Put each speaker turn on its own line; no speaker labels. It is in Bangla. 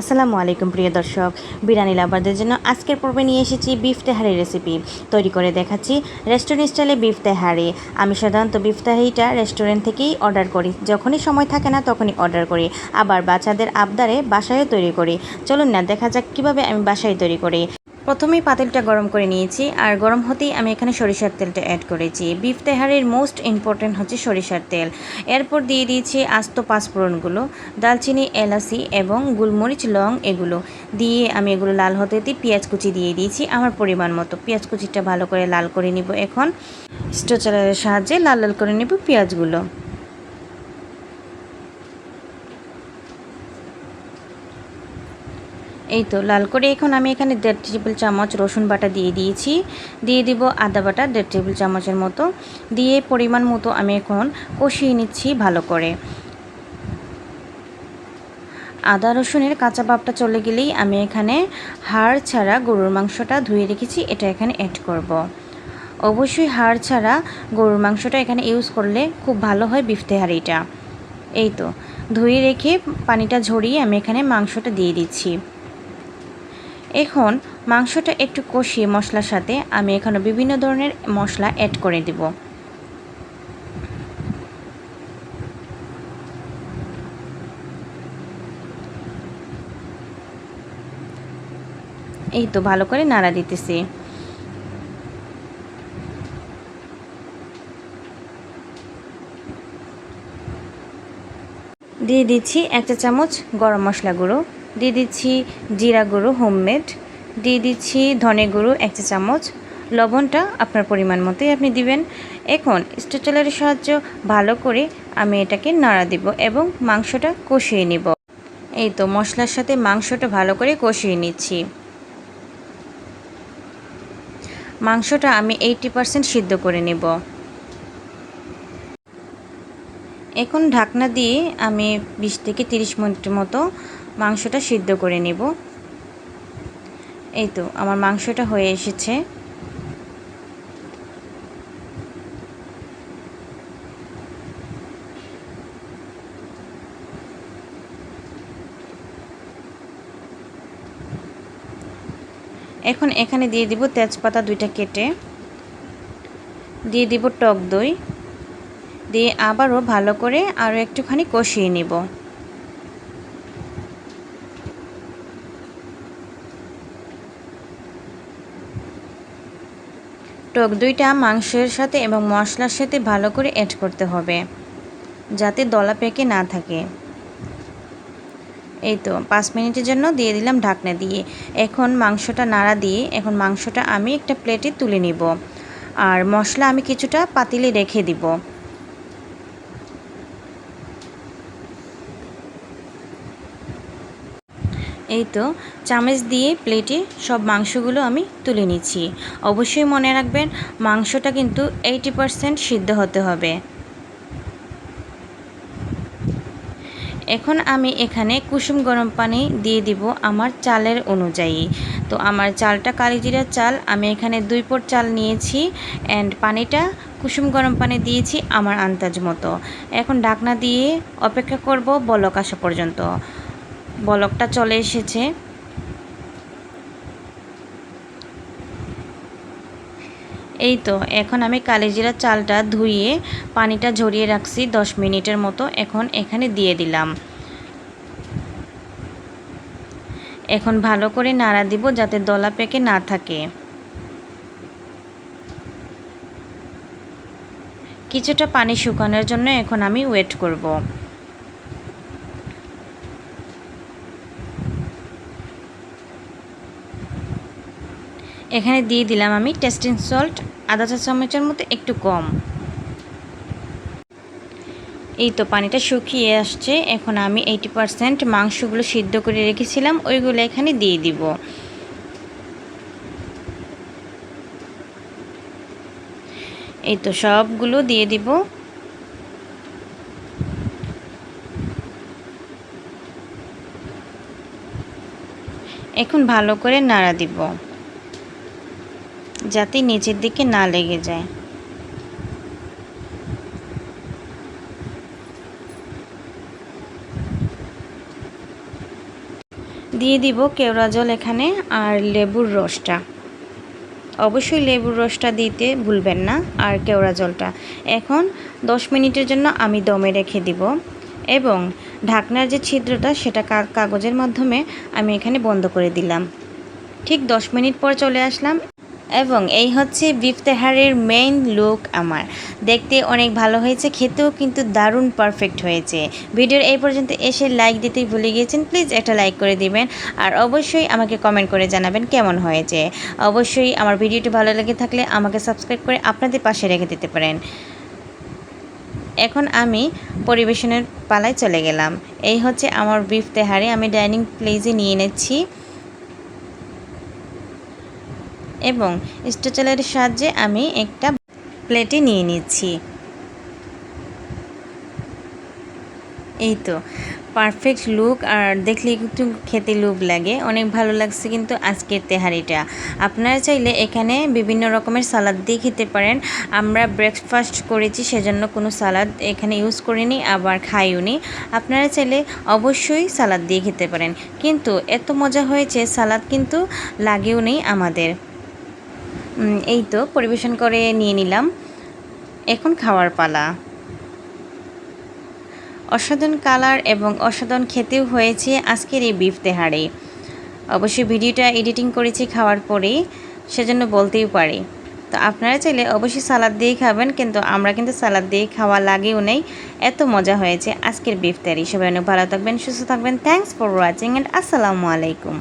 আসসালামু আলাইকুম, প্রিয় দর্শক। বিরিয়ানি লাভারদের জন্য আজকের পর্বে নিয়ে এসেছি বিফ তেহারি রেসিপি। তৈরি করে দেখাচ্ছি রেস্টুরেন্ট স্টাইলে বিফ তেহারি। আমি সাধারণত বিফ তেহারিটা রেস্টুরেন্ট থেকেই অর্ডার করি। যখনই সময় থাকে না, তখনই অর্ডার করি। আবার বাচ্চাদের আবদারে বাসায়ও তৈরি করি। চলুন না, দেখা যাক কীভাবে আমি বাসায় তৈরি করি। প্রথমেই পাতিলটা গরম করে নিয়েছি, আর গরম হতেই আমি এখানে সরিষার তেলটা অ্যাড করেছি। বিফ তেহারির মোস্ট ইম্পর্টেন্ট হচ্ছে সরিষার তেল। এরপর দিয়ে দিয়েছি আস্ত পাঁচফোড়নগুলো, দালচিনি, এলাচি এবং গুলমরিচ, লং এগুলো। দিয়ে আমি এগুলো লাল হতে দিই পেঁয়াজ কুচি দিয়ে দিয়েছি আমার পরিমাণ মতো। পেঁয়াজ কুচিটা ভালো করে লাল করে নিব এখন। স্টোচারের সাহায্যে লাল লাল করে নিব পেঁয়াজগুলো। এই তো লাল করে এখন আমি এখানে দেড় টেবিল চামচ রসুন বাটা দিয়ে দিয়েছি। দিয়ে দিব আদা বাটা দেড় টেবিল চামচের মতো। দিয়ে পরিমাণ মতো আমি এখন কষিয়ে নিচ্ছি ভালো করে। আদা রসুনের কাঁচা ভাবটা চলে গেলেই আমি এখানে হাড় ছাড়া গরুর মাংসটা ধুয়ে রেখেছি, এটা এখানে অ্যাড করব। অবশ্যই হাড় ছাড়া গরুর মাংসটা এখানে ইউজ করলে খুব ভালো হয় বিফ তেহারিটা। এই তো, ধুয়ে রেখে পানিটা ঝরিয়ে আমি এখানে মাংসটা দিয়ে দিচ্ছি। এখন মাংসটা একটু কষিয়ে মশলার সাথে আমি এখানে বিভিন্ন ধরনের মশলা অ্যাড করে দেব। এই তো ভালো করে নাড়া দিতেছি। দিয়ে দিচ্ছি একটা চামচ গরম মশলা গুঁড়ো। দিয়ে দিচ্ছি জিরা গুঁড়ো হোমমেড দিয়ে দিচ্ছি ধনে গুঁড়ো একটা চামচ। লবণটা আপনার পরিমাণ মতোই আপনি দিবেন। এখন স্টেচলারের সাহায্য ভালো করে আমি এটাকে নাড়া দিব এবং মাংসটা কষিয়ে নিব। এই তো মশলার সাথে মাংসটা ভালো করে কষিয়ে নিচ্ছি। মাংসটা আমি এইটি পারসেন্ট সিদ্ধ করে নেব। এখন ঢাকনা দিয়ে আমি বিশ থেকে তিরিশ মিনিটের মতো মাংসটা সিদ্ধ করে নেব। এই তো, আমার মাংসটা হয়ে এসেছে। এখন এখানে দিয়ে দিব তেজপাতা দুইটা কেটে। দিয়ে দিব টক দই। দিয়ে আবারও ভালো করে আরও একটুখানি কষিয়ে নিব। টক দুইটা মাংসের সাথে এবং মশলার সাথে ভালো করে অ্যাড করতে হবে, যাতে দলা পেকে না থাকে। এই তো, পাঁচ মিনিটের জন্য দিয়ে দিলাম ঢাকনা দিয়ে। এখন মাংসটা নাড়া দিয়ে, এখন মাংসটা আমি একটা প্লেটে তুলে নিব। আর মশলা আমি কিছুটা পাতিলে রেখে দিব। এই তো, চামচ দিয়ে প্লেটে সব মাংসগুলো আমি তুলে নিচ্ছি। অবশ্যই মনে রাখবেন, মাংসটা কিন্তু এইটি পারসেন্ট সিদ্ধ হতে হবে। এখন আমি এখানে কুসুম গরম পানি দিয়ে দিব আমার চালের অনুযায়ী। তো আমার চালটা কালিজিরার চাল, আমি এখানে দুই পট চাল নিয়েছি অ্যান্ড পানিটা কুসুম গরম পানি দিয়েছি আমার আন্দাজ মতো। এখন ঢাকনা দিয়ে অপেক্ষা করব বলক আসা পর্যন্ত। বলকটা চলে এসেছে। এই তো, এখন আমি কালিজিরা চালটা ধুয়ে পানিটা ঝরিয়ে রাখছি দশ মিনিটের মতো। এখন এখানে দিয়ে দিলাম। এখন ভালো করে নাড়া দিব যাতে দলা পেকে না থাকে। কিছুটা পানি শুকানোর জন্য এখন আমি ওয়েট করব। এখানে দিয়ে দিলাম আমি টেস্টিং সল্ট। আধা চা চামচের মতো একটু কম। এই তো পানিটা শুকিয়ে আসছে। এখন আমি এইটি পারসেন্ট মাংসগুলো সিদ্ধ করে রেখেছিলাম। ওইগুলো এখানে দিয়ে দিব। এই তো সবগুলো দিয়ে দিব। এখন ভালো করে নাড়া দিব। যাতে নিচের দিকে না লেগে যায়। দিয়ে দিব কেওড়া জল এখানে আর লেবুর রসটা। অবশ্যই লেবুর রসটা দিতে ভুলবেন না আর কেওড়া জলটা। এখন দশ মিনিটের জন্য আমি দমে রেখে দিব এবং ঢাকনার যে ছিদ্রটা সেটা কাগজের মাধ্যমে আমি এখানে বন্ধ করে দিলাম। ঠিক দশ মিনিট পর চলে আসলাম। এবং এই হচ্ছে বিফ তেহারের মেইন লুক আমার। দেখতে অনেক ভালো হয়েছে, খেতেও কিন্তু দারুণ পারফেক্ট হয়েছে। ভিডিওর এই পর্যন্ত এসে লাইক দিতেই ভুলে গিয়েছেন প্লিজ একটা লাইক করে দিবেন। আর অবশ্যই আমাকে কমেন্ট করে জানাবেন কেমন হয়েছে। অবশ্যই আমার ভিডিওটি ভালো লেগে থাকলে আমাকে সাবস্ক্রাইব করে আপনাদের পাশে রেখে দিতে পারেন। এখন আমি পরিবেশনের পালায় চলে গেলাম। এই হচ্ছে আমার বিফ তেহারি আমি ডাইনিং প্লেসে নিয়ে নিচ্ছি। এবং স্ট্রেচারের সাহায্যে আমি একটা প্লেটে নিয়ে নিচ্ছি। এই তো পারফেক্ট লুক আর দেখলে একটু খেতে লুক লাগে। অনেক ভালো লাগছে কিন্তু আজকের তেহারিটা। আপনারা চাইলে এখানে বিভিন্ন রকমের সালাদ দিয়ে খেতে পারেন। আমরা ব্রেকফাস্ট করেছি, সেজন্য কোনো সালাদ এখানে ইউজ করিনি, আবার খাইও নি আপনারা চাইলে অবশ্যই সালাদ দিয়ে খেতে পারেন। কিন্তু এত মজা হয়েছে, সালাদ কিন্তু লাগেও নেই আমাদের। এই তো পরিবেশন করে নিয়ে নিলাম। এখন খাওয়ার পালা। অসাধারণ কালার এবং অসাধারণ খেতেও হয়েছে আজকের এই বিফ তেহারে অবশ্যই ভিডিওটা এডিটিং করেছি খাওয়ার পরে, সেজন্য বলতেই পারি। তো আপনারা চাইলে অবশ্যই সালাদ দিয়ে খাবেন, কিন্তু আমরা কিন্তু সালাদ দিয়ে খাওয়া লাগেও নেই। এত মজা হয়েছে আজকের বিফ তেহারি সবাই অনেক ভালো থাকবেন, সুস্থ থাকবেন। থ্যাংকস ফর ওয়াচিং অ্যান্ড আসসালামু আলাইকুম।